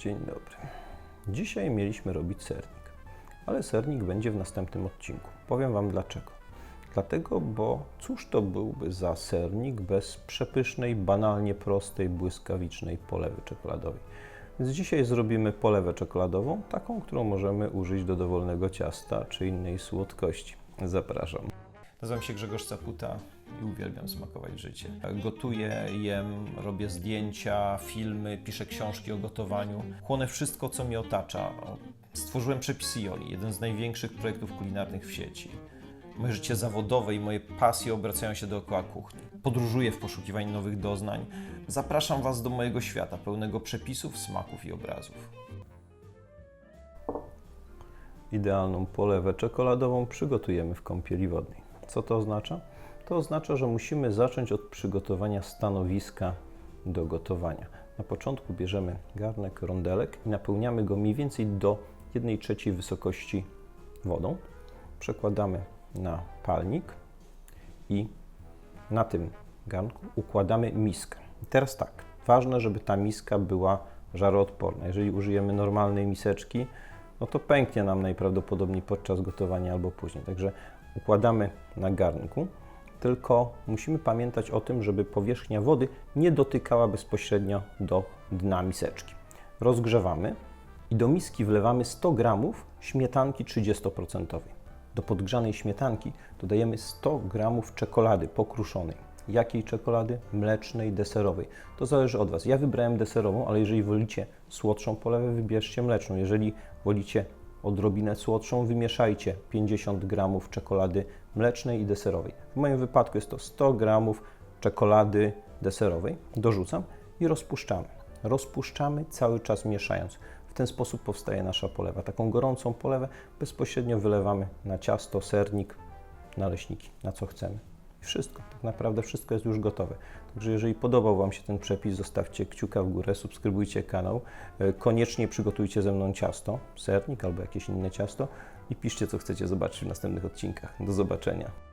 Dzień dobry. Dzisiaj mieliśmy robić sernik, ale sernik będzie w następnym odcinku. Powiem Wam dlaczego. Dlatego, bo cóż to byłby za sernik bez przepysznej, banalnie prostej, błyskawicznej polewy czekoladowej. Więc dzisiaj zrobimy polewę czekoladową, taką, którą możemy użyć do dowolnego ciasta czy innej słodkości. Zapraszam. Nazywam się Grzegorz Caputa i uwielbiam smakować życie. Gotuję, jem, robię zdjęcia, filmy, piszę książki o gotowaniu. Chłonę wszystko, co mnie otacza. Stworzyłem przepisy Joli, jeden z największych projektów kulinarnych w sieci. Moje życie zawodowe i moje pasje obracają się dookoła kuchni. Podróżuję w poszukiwaniu nowych doznań. Zapraszam Was do mojego świata, pełnego przepisów, smaków i obrazów. Idealną polewę czekoladową przygotujemy w kąpieli wodnej. Co to oznacza? To oznacza, że musimy zacząć od przygotowania stanowiska do gotowania. Na początku bierzemy garnek rondelek i napełniamy go mniej więcej do 1 trzeciej wysokości wodą. Przekładamy na palnik i na tym garnku układamy miskę. I teraz tak, ważne, żeby ta miska była żaroodporna. Jeżeli użyjemy normalnej miseczki, no to pęknie nam najprawdopodobniej podczas gotowania albo później. Także układamy na garnku, tylko musimy pamiętać o tym, żeby powierzchnia wody nie dotykała bezpośrednio do dna miseczki. Rozgrzewamy i do miski wlewamy 100 g śmietanki 30%. Do podgrzanej śmietanki dodajemy 100 g czekolady pokruszonej. Jakiej czekolady? Mlecznej, deserowej. To zależy od Was. Ja wybrałem deserową, ale jeżeli wolicie słodszą polewę, wybierzcie mleczną. Jeżeli wolicie odrobinę słodszą, wymieszajcie 50 g czekolady mlecznej i deserowej. W moim wypadku jest to 100 g czekolady deserowej. Dorzucam i rozpuszczamy. Rozpuszczamy cały czas mieszając. W ten sposób powstaje nasza polewa. Taką gorącą polewę bezpośrednio wylewamy na ciasto, sernik, naleśniki, na co chcemy. I wszystko, tak naprawdę wszystko jest już gotowe. Także jeżeli podobał Wam się ten przepis, zostawcie kciuka w górę, subskrybujcie kanał. E, Koniecznie przygotujcie ze mną ciasto, sernik albo jakieś inne ciasto i piszcie, co chcecie zobaczyć w następnych odcinkach. Do zobaczenia.